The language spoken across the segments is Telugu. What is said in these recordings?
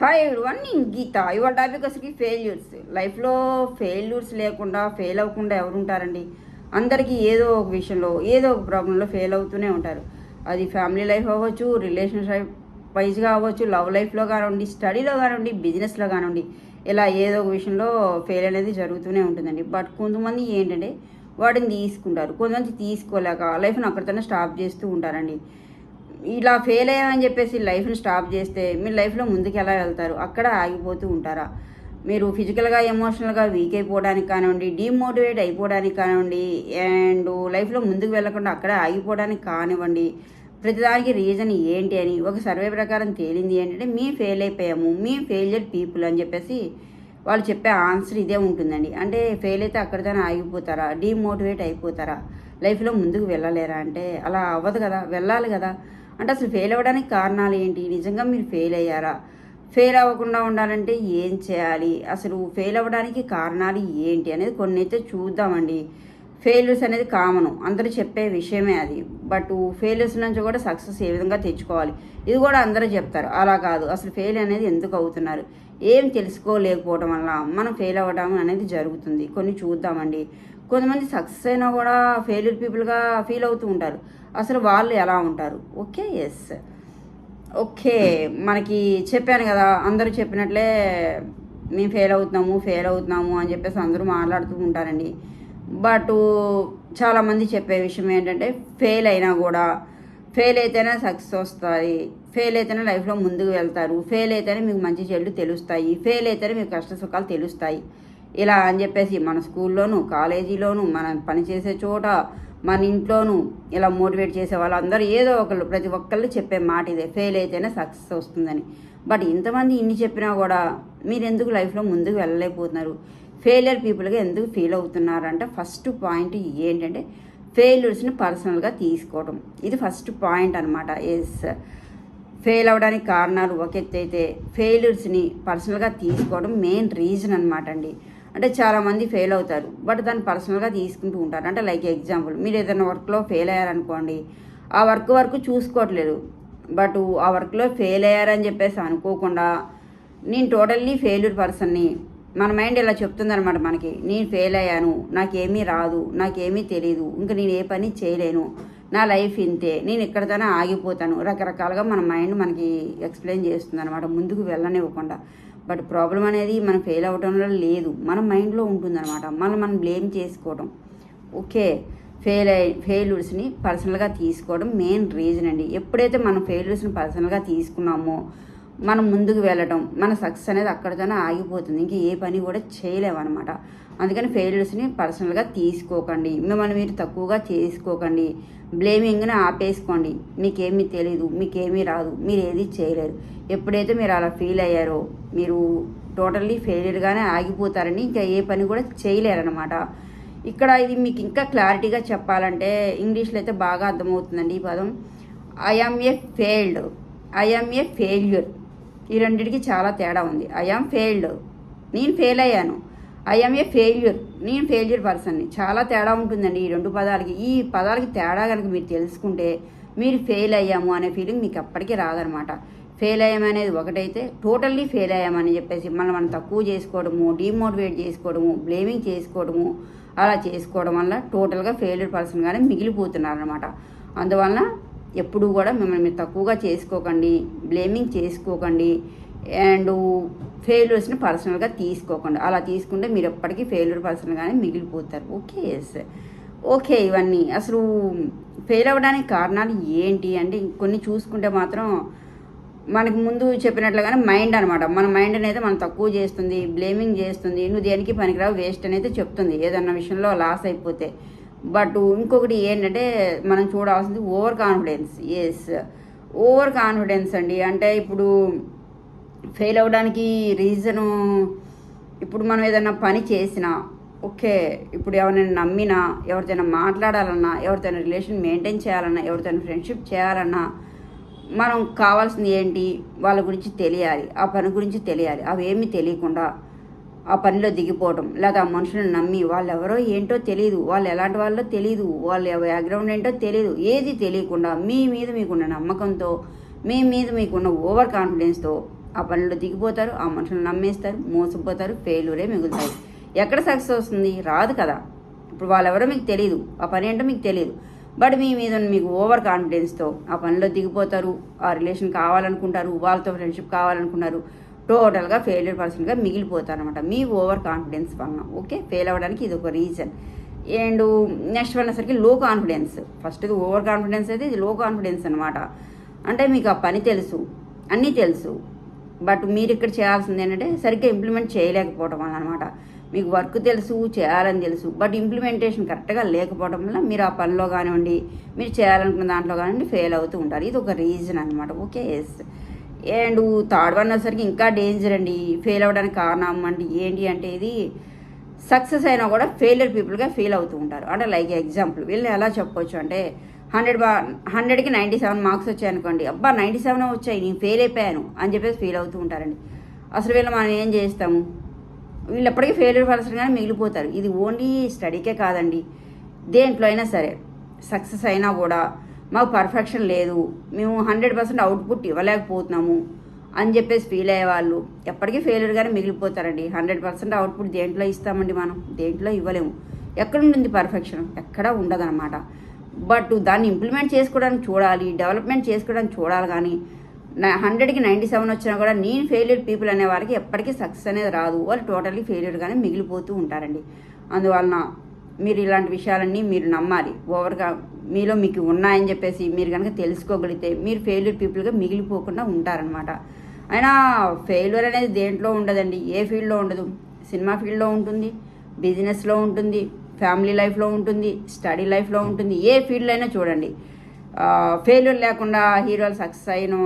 హాయ్ వన్ నేను గీత. ఇవాళ టాపిక్ అసలు ఫెయిల్యూర్స్ లైఫ్లో ఫెయిల్యూర్స్ లేకుండా ఫెయిల్ అవ్వకుండా ఎవరు ఉంటారండి? అందరికీ ఏదో ఒక విషయంలో ఏదో ఒక ప్రాబ్లంలో ఫెయిల్ అవుతూనే ఉంటారు. అది ఫ్యామిలీ లైఫ్ అవ్వచ్చు రిలేషన్షిప్ వైజ్గా అవ్వచ్చు లవ్ లైఫ్లో కానివ్వండి స్టడీలో కానివ్వండి బిజినెస్లో కానివ్వండి ఇలా ఏదో ఒక విషయంలో ఫెయిల్ అనేది జరుగుతూనే ఉంటుందండి. బట్ కొంతమంది ఏంటంటే వాటిని తీసుకుంటారు. కొంతమంది తీసుకోలేక లైఫ్ని అక్కడితోనే స్టాప్ చేస్తూ ఉంటారండి. ఇలా ఫెయిల్ అయ్యామని చెప్పేసి లైఫ్ని స్టాప్ చేస్తే మీరు లైఫ్లో ముందుకు ఎలా వెళ్తారు? అక్కడ ఆగిపోతూ ఉంటారా? మీరు ఫిజికల్గా ఎమోషనల్గా వీక్ అయిపోవడానికి కానివ్వండి డీమోటివేట్ అయిపోవడానికి కానివ్వండి అండ్ లైఫ్లో ముందుకు వెళ్ళకుండా అక్కడే ఆగిపోవడానికి కానివ్వండి ప్రతిదానికి రీజన్ ఏంటి అని ఒక సర్వే ప్రకారం తేలింది ఏంటంటే మీ ఫెయిల్ అయిపోయాము మీ ఫెయిలియర్ పీపుల్ అని చెప్పేసి వాళ్ళు చెప్పే ఆన్సర్ ఇదే ఉంటుందండి. అంటే ఫెయిల్ అయితే అక్కడితోనే ఆగిపోతారా? డీమోటివేట్ అయిపోతారా? లైఫ్లో ముందుకు వెళ్ళలేరా? అంటే అలా అవ్వదు కదా వెళ్ళాలి కదా. అంటే అసలు ఫెయిల్ అవ్వడానికి కారణాలు ఏంటి? నిజంగా మీరు ఫెయిల్ అయ్యారా? ఫెయిల్ అవ్వకుండా ఉండాలంటే ఏం చేయాలి? అసలు ఫెయిల్ అవ్వడానికి కారణాలు ఏంటి అనేది కొన్ని అయితే చూద్దామండి. ఫెయిల్యూర్స్ అనేది కామను అందరూ చెప్పే విషయమే అది. బట్ ఫెయిల్యూర్స్ నుంచి కూడా సక్సెస్ ఏ విధంగా తెచ్చుకోవాలి? ఇది కూడా అందరూ చెప్తారు. అలా కాదు. అసలు ఫెయిల్ అనేది ఎందుకు అవుతున్నారు? ఏం తెలుసుకోలేకపోవడం వల్ల మనం ఫెయిల్ అవ్వడం అనేది జరుగుతుంది. కొన్ని చూద్దామండి. కొంతమంది సక్సెస్ అయినా కూడా ఫెయిల్యూర్ పీపుల్గా ఫీల్ అవుతూ ఉంటారు. అసలు వాళ్ళు ఎలా ఉంటారు? ఓకే ఎస్ ఓకే మనకి చెప్పాను కదా అందరూ చెప్పినట్లే మేము ఫెయిల్ అవుతున్నాము ఫెయిల్ అవుతున్నాము అని చెప్పేసి అందరూ మాట్లాడుతూ ఉంటారండి. బట్ చాలామంది చెప్పే విషయం ఏంటంటే ఫెయిల్ అయినా కూడా ఫెయిల్ అయితేనే సక్సెస్ వస్తుంది. ఫెయిల్ అయితేనే లైఫ్లో ముందుకు వెళ్తారు. ఫెయిల్ అయితేనే మీకు మంచి చెడు తెలుస్తాయి. ఫెయిల్ అయితేనే మీకు కష్ట సుఖాలు తెలుస్తాయి. ఇలా అని చెప్పేసి మన స్కూల్లోనూ కాలేజీలోను మనం పనిచేసే చోట మన ఇంట్లోనూ ఇలా మోటివేట్ చేసే వాళ్ళందరూ ఏదో ఒకళ్ళు ప్రతి ఒక్కళ్ళు చెప్పే మాట ఇదే. ఫెయిల్ అయితేనే సక్సెస్ వస్తుందని. బట్ ఇంతమంది ఇన్ని చెప్పినా కూడా మీరు ఎందుకు లైఫ్లో ముందుకు వెళ్ళలేకపోతున్నారు? ఫెయిలియర్ పీపుల్గా ఎందుకు ఫీల్ అవుతున్నారంటే ఫస్ట్ పాయింట్ ఏంటంటే ఫెయిల్యూర్స్ని పర్సనల్గా తీసుకోవడం ఇది ఫస్ట్ పాయింట్ అనమాట ఎస్. ఫెయిల్ అవ్వడానికి కారణాలు ఒక ఎత్తు అయితే ఫెయిల్యూర్స్ని పర్సనల్గా తీసుకోవడం మెయిన్ రీజన్ అనమాట అండి. అంటే చాలామంది ఫెయిల్ అవుతారు. బట్ దాన్ని పర్సనల్గా తీసుకుంటూ ఉంటారు. అంటే లైక్ ఎగ్జాంపుల్ మీరు ఏదైనా వర్క్లో ఫెయిల్ అయ్యారనుకోండి ఆ వర్క్ వరకు చూసుకోవట్లేదు. బట్ ఆ వర్క్లో ఫెయిల్ అయ్యారని చెప్పేసి అనుకోకుండా నేను టోటల్లీ ఫెయిల్యూర్ పర్సన్ని మన మైండ్ ఇలా చెప్తుందనమాట మనకి. నేను ఫెయిల్ అయ్యాను నాకేమీ రాదు నాకేమీ తెలియదు ఇంకా నేను ఏ పని చేయలేను నా లైఫ్ ఇంతే. నేను ఎక్కడితోనే ఆగిపోతాను. రకరకాలుగా మన మైండ్ మనకి ఎక్స్ప్లెయిన్ చేస్తుంది అనమాట ముందుకు వెళ్ళనివ్వకుండా. బట్ ప్రాబ్లం అనేది మనం ఫెయిల్ అవ్వడంలో లేదు. మన మైండ్లో ఉంటుందన్నమాట. మనం మనం బ్లేమ్ చేసుకోవడం ఓకే. ఫెయిల్ అయి ఫెయిల్యూర్స్ని పర్సనల్గా తీసుకోవడం మెయిన్ రీజన్ అండి. ఎప్పుడైతే మనం ఫెయిల్యూర్స్ని పర్సనల్గా తీసుకున్నామో మనం ముందుకు వెళ్ళడం మన సక్సెస్ అనేది అక్కడితోనే ఆగిపోతుంది. ఇంకా ఏ పని కూడా చేయలేమన్నమాట అందుకని ఫెయిల్యూర్స్ని పర్సనల్గా తీసుకోకండి. మిమ్మల్ని మీరు తక్కువగా చేసుకోకండి. బ్లేమింగ్ని ఆపేసుకోండి. మీకేమీ తెలీదు మీకేమీ రాదు మీరు ఏది చేయలేరు. ఎప్పుడైతే మీరు అలా ఫీల్ అయ్యారో మీరు టోటల్లీ ఫెయిల్యూర్గానే ఆగిపోతారని ఇంకా ఏ పని కూడా చేయలేరనమాట ఇక్కడ ఇది మీకు ఇంకా క్లారిటీగా చెప్పాలంటే ఇంగ్లీష్లో అయితే బాగా అర్థమవుతుందండి ఈ పదం. I'm a failed I'm a failure ఈ రెండింటికి చాలా తేడా ఉంది. ఐఆమ్ ఫెయిల్డ్ నేను ఫెయిల్ అయ్యాను. ఐఎమ్ ఏ ఫెయిల్యూర్ నేను ఫెయిల్యూర్ పర్సన్ని చాలా తేడా ఉంటుందండి ఈ రెండు పదాలకి. ఈ పదాలకి తేడా కనుక మీరు తెలుసుకుంటే మీరు ఫెయిల్ అయ్యాము అనే ఫీలింగ్ మీకు అప్పటికీ రాదనమాట. ఫెయిల్ అయ్యామనేది ఒకటైతే టోటల్లీ ఫెయిల్ అయ్యామని చెప్పేసి మనం మనం తక్కువ చేసుకోవడము డిమోటివేట్ చేసుకోవడము బ్లేమింగ్ చేసుకోవడము అలా చేసుకోవడం వల్ల టోటల్గా ఫెయిల్యూర్ పర్సన్గానే మిగిలిపోతున్నారనమాట. అందువలన ఎప్పుడు కూడా మిమ్మల్ని మీరు తక్కువగా చేసుకోకండి బ్లేమింగ్ చేసుకోకండి అండ్ ఫెయిల్యూర్స్ని పర్సనల్గా తీసుకోకండి. అలా తీసుకుంటే మీరు ఎప్పటికీ ఫెయిల్యూర్ పర్సనల్గానే మిగిలిపోతారు. ఓకే ఎస్ ఓకే ఇవన్నీ. అసలు ఫెయిల్ అవ్వడానికి కారణాలు ఏంటి అంటే కొన్ని చూసుకుంటే మాత్రం మనకి ముందు చెప్పినట్లుగానే మైండ్ అనమాట మన మైండ్ అనేది మనం తక్కువ చేస్తుంది బ్లేమింగ్ చేస్తుంది. నువ్వు దేనికి పనికిరావు వేస్ట్ అనేది చెప్తుంది. ఏదన్నా విషయంలో లాస్ అయిపోతే. బట్ ఇంకొకటి ఏంటంటే మనం చూడాల్సింది over confidence. Yes over confidence అండి. అంటే ఇప్పుడు ఫెయిల్ అవ్వడానికి రీజను ఇప్పుడు మనం ఏదైనా పని చేసినా ఓకే ఇప్పుడు ఎవరైనా నమ్మినా ఎవరితోనైనా మాట్లాడాలన్నా ఎవరితోనైనా రిలేషన్ మెయింటైన్ చేయాలన్నా ఎవరితోనైనా ఫ్రెండ్షిప్ చేయాలన్నా మనం కావాల్సింది ఏంటి? వాళ్ళ గురించి తెలియాలి. ఆ పని గురించి తెలియాలి. అవేమీ తెలియకుండా ఆ పనిలో దిగిపోవటం. లేదా ఆ మనుషులను నమ్మి వాళ్ళు ఎవరో ఏంటో తెలియదు వాళ్ళు ఎలాంటి వాళ్ళో తెలియదు వాళ్ళ బ్యాక్గ్రౌండ్ ఏంటో తెలియదు ఏది తెలియకుండా మీ మీద మీకున్న నమ్మకంతో మీ మీద మీకున్న ఓవర్ కాన్ఫిడెన్స్తో ఆ పనిలో దిగిపోతారు. ఆ మనుషులను నమ్మేస్తారు. మోసపోతారు. ఫెయిల్యూరే మిగులుతాయి. ఎక్కడ సక్సెస్ వస్తుంది? రాదు కదా. ఇప్పుడు వాళ్ళెవరో మీకు తెలియదు ఆ పని ఏంటో మీకు తెలియదు బట్ మీ మీద ఉన్న మీకు ఓవర్ కాన్ఫిడెన్స్తో ఆ పనిలో దిగిపోతారు. ఆ రిలేషన్ కావాలనుకుంటారు. వాళ్ళతో ఫ్రెండ్షిప్ కావాలనుకున్నారు టోటల్గా ఫెయిల్యూర్ పర్సన్గా మిగిలిపోతారు అనమాట మీ ఓవర్ కాన్ఫిడెన్స్ వలన ఓకే? ఫెయిల్ అవ్వడానికి ఇది ఒక రీజన్. అండ్ నెక్స్ట్ వెళ్ళేసరికి లో కాన్ఫిడెన్స్. ఫస్ట్ ఇది ఓవర్ కాన్ఫిడెన్స్ అయితే ఇది లో కాన్ఫిడెన్స్ అనమాట అంటే మీకు ఆ పని తెలుసు అన్నీ తెలుసు. బట్ మీరు ఇక్కడ చేయాల్సింది ఏంటంటే సరిగ్గా ఇంప్లిమెంట్ చేయలేకపోవడం వల్ల అనమాట మీకు వర్క్ తెలుసు చేయాలని తెలుసు. బట్ ఇంప్లిమెంటేషన్ కరెక్ట్గా లేకపోవడం వల్ల మీరు ఆ పనిలో కానివ్వండి మీరు చేయాలనుకున్న దాంట్లో కానివ్వండి ఫెయిల్ అవుతూ ఉంటారు. ఇది ఒక రీజన్ అనమాట okay? Yes. And third one వచ్చేసరికి ఇంకా డేంజర్ అండి. ఫెయిల్ అవ్వడానికి కారణం అండి ఏంటి అంటే ఇది సక్సెస్ అయినా కూడా ఫెయిలియర్ పీపుల్గా ఫీల్ అవుతూ ఉంటారు. అంటే లైక్ ఎగ్జాంపుల్ వీళ్ళు ఎలా చెప్పొచ్చు అంటే హండ్రెడ్ బా హండ్రెడ్కి నైంటీ సెవెన్ మార్క్స్ వచ్చాయి అనుకోండి. అబ్బా నైంటీ సెవెన్ వచ్చాయి నేను ఫెయిల్ అయిపోయాను అని చెప్పేసి ఫీల్ అవుతూ ఉంటారండి. అసలు వీళ్ళు మనం ఏం చేస్తాము? వీళ్ళు ఎప్పటికీ ఫెయిల్యూర్ పర్సన్గానే మిగిలిపోతారు. ఇది ఓన్లీ స్టడీకే కాదండి. దేంట్లో అయినా సరే సక్సెస్ అయినా కూడా మాకు పర్ఫెక్షన్ లేదు. మేము హండ్రెడ్ పర్సెంట్ అవుట్పుట్ ఇవ్వలేకపోతున్నాము అని చెప్పేసి ఫీల్ అయ్యేవాళ్ళు. ఎప్పటికీ ఫెయిల్యూర్గానే మిగిలిపోతారండి. హండ్రెడ్ పర్సెంట్ అవుట్పుట్ దేంట్లో ఇస్తామండి మనం? దేంట్లో ఇవ్వలేము. ఎక్కడ ఉంటుంది పర్ఫెక్షన్ ఎక్కడా ఉండదన్నమాట. బట్ దాన్ని ఇంప్లిమెంట్ చేసుకోవడానికి చూడాలి డెవలప్మెంట్ చేసుకోవడానికి చూడాలి కానీ నా హండ్రెడ్కి నైంటీ సెవెన్ వచ్చినా కూడా నేను ఫెయిల్యూర్ పీపుల్ అనే వారికి ఎప్పటికీ సక్సెస్ అనేది రాదు. వాళ్ళు టోటల్లీ ఫెయిల్యూర్గానే మిగిలిపోతూ ఉంటారండి. అందువలన మీరు ఇలాంటి విషయాలన్నీ మీరు నమ్మాలి. ఓవర్గా మీలో మీకు ఉన్నాయని చెప్పేసి మీరు కనుక తెలుసుకోగలిగితే మీరు ఫెయిల్యూర్ పీపుల్గా మిగిలిపోకుండా ఉంటారనమాట అయినా ఫెయిల్యూర్ అనేది దేంట్లో ఉండదండి? ఏ ఫీల్డ్లో ఉండదు? సినిమా ఫీల్డ్లో ఉంటుంది బిజినెస్లో ఉంటుంది ఫ్యామిలీ లైఫ్లో ఉంటుంది స్టడీ లైఫ్లో ఉంటుంది. ఏ ఫీల్డ్లో అయినా చూడండి. ఫెయిల్యూర్ లేకుండా హీరోలు సక్సెస్ అయినో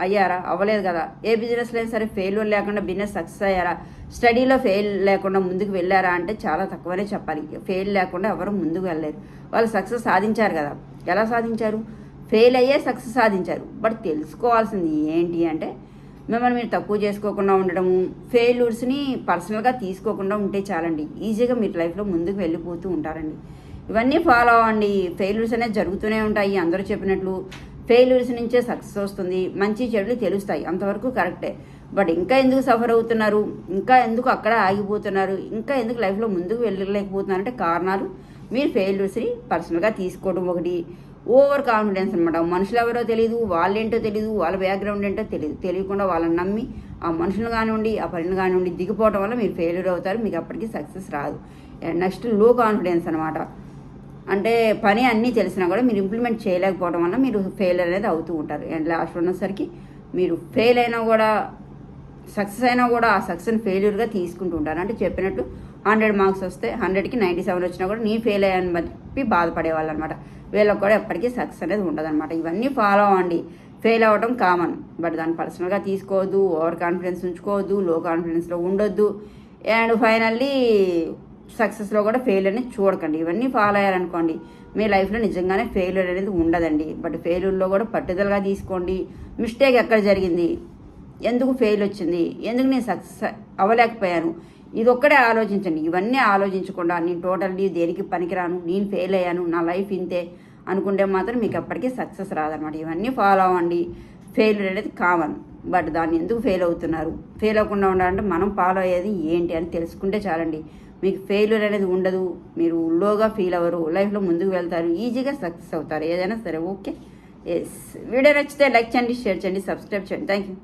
అయ్యారా? అవ్వలేదు కదా. ఏ బిజినెస్లో అయినా సరే ఫెయిల్యూర్ లేకుండా బిజినెస్ సక్సెస్ అయ్యారా? స్టడీలో ఫెయిల్ లేకుండా ముందుకు వెళ్ళారా అంటే చాలా తక్కువనే చెప్పాలి. ఫెయిల్ లేకుండా ఎవరు ముందుకు వెళ్ళలేరు. వాళ్ళు సక్సెస్ సాధించారు కదా. ఎలా సాధించారు? ఫెయిల్ అయ్యే సక్సెస్ సాధించారు. బట్ తెలుసుకోవాల్సింది ఏంటి అంటే మిమ్మల్ని మీరు తక్కువ చేసుకోకుండా ఉండడము ఫెయిల్యూర్స్ని పర్సనల్గా తీసుకోకుండా ఉంటే చాలండి. ఈజీగా మీరు లైఫ్లో ముందుకు వెళ్ళిపోతూ ఉంటారండి. ఇవన్నీ ఫాలో అవ్వండి. ఫెయిల్యూర్స్ అనేది జరుగుతూనే ఉంటాయి. అందరూ చెప్పినట్లు ఫెయిల్యూర్స్ నుంచే సక్సెస్ వస్తుంది. మంచి చెడులు తెలుస్తాయి. అంతవరకు కరెక్టే. బట్ ఇంకా ఎందుకు సఫర్ అవుతున్నారు? ఇంకా ఎందుకు అక్కడ ఆగిపోతున్నారు? ఇంకా ఎందుకు లైఫ్లో ముందుకు వెళ్ళలేకపోతున్నారు అంటే కారణాలు మీరు ఫెయిల్యూర్స్ని పర్సనల్గా తీసుకోవడం ఒకటి. ఓవర్ కాన్ఫిడెన్స్ అనమాట మనుషులు ఎవరో తెలియదు వాళ్ళేంటో తెలియదు వాళ్ళ బ్యాక్గ్రౌండ్ ఏంటో తెలియదు తెలియకుండా వాళ్ళని నమ్మి ఆ మనుషులు కానివ్వండి ఆ పనులు కానివ్వండి దిగిపోవడం వల్ల మీరు ఫెయిల్యూర్ అవుతారు. మీకు అప్పటికి సక్సెస్ రాదు. నెక్స్ట్లో కాన్ఫిడెన్స్ అనమాట అంటే పని అన్నీ తెలిసినా కూడా మీరు ఇంప్లిమెంట్ చేయలేకపోవడం వల్ల మీరు ఫెయిల్ అనేది అవుతూ ఉంటారు. అండ్ లాస్ట్ ఉన్నసరికి మీరు ఫెయిల్ అయినా కూడా సక్సెస్ అయినా కూడా ఆ సక్సెస్ ఫెయిల్యూర్గా తీసుకుంటూ ఉంటారు. అంటే చెప్పినట్టు హండ్రెడ్ మార్క్స్ వస్తే హండ్రెడ్కి నైంటీ సెవెన్ వచ్చినా కూడా నేను ఫెయిల్ అయ్యాను చెప్పి బాధపడేవాళ్ళు అనమాట వీళ్ళకి కూడా ఎప్పటికీ సక్సెస్ అనేది ఉండదన్నమాట. ఇవన్నీ ఫాలో అవ్వండి. ఫెయిల్ అవ్వడం కామన్ బట్ దాన్ని పర్సనల్గా తీసుకోవద్దు ఓవర్ కాన్ఫిడెన్స్ ఉంచుకోవద్దు లో కాన్ఫిడెన్స్లో ఉండొద్దు. అండ్ ఫైనల్లీ సక్సెస్లో కూడా ఫెయిల్ అనేది చూడకండి. ఇవన్నీ ఫాలో అయ్యారనుకోండి మీ లైఫ్లో నిజంగానే ఫెయిల్యూర్ అనేది ఉండదండి. బట్ ఫెయిల్యూర్లో కూడా పట్టుదలగా తీసుకోండి. మిస్టేక్ ఎక్కడ జరిగింది? ఎందుకు ఫెయిల్ వచ్చింది? ఎందుకు నేను సక్సెస్ అవ్వలేకపోయాను? ఇది ఒక్కడే ఆలోచించండి. ఇవన్నీ ఆలోచించకుండా నేను టోటల్లీ దేనికి పనికిరాను? నేను ఫెయిల్ అయ్యాను? నా లైఫ్ ఇంతే? అనుకుంటే మాత్రం మీకు ఎప్పటికీ సక్సెస్ రాదనమాట. ఇవన్నీ ఫాలో అవ్వండి. ఫెయిల్యూర్ అనేది కామన్ బట్ దాన్ని ఎందుకు ఫెయిల్ అవుతున్నారు? ఫెయిల్ అవ్వకుండా ఉండాలంటే మనం ఫాలో అయ్యేది ఏంటి అని తెలుసుకుంటే చాలండి. మీకు ఫెయిల్యూర్ అనేది ఉండదు. మీరు లోగా ఫీల్ అవ్వరు. లైఫ్లో ముందుకు వెళ్తారు. ఈజీగా సక్సెస్ అవుతారు. ఏదైనా సరే ఓకే ఎస్ వీడియో నచ్చితే లైక్ చేయండి షేర్ చేయండి సబ్స్క్రైబ్ చేయండి. Thank you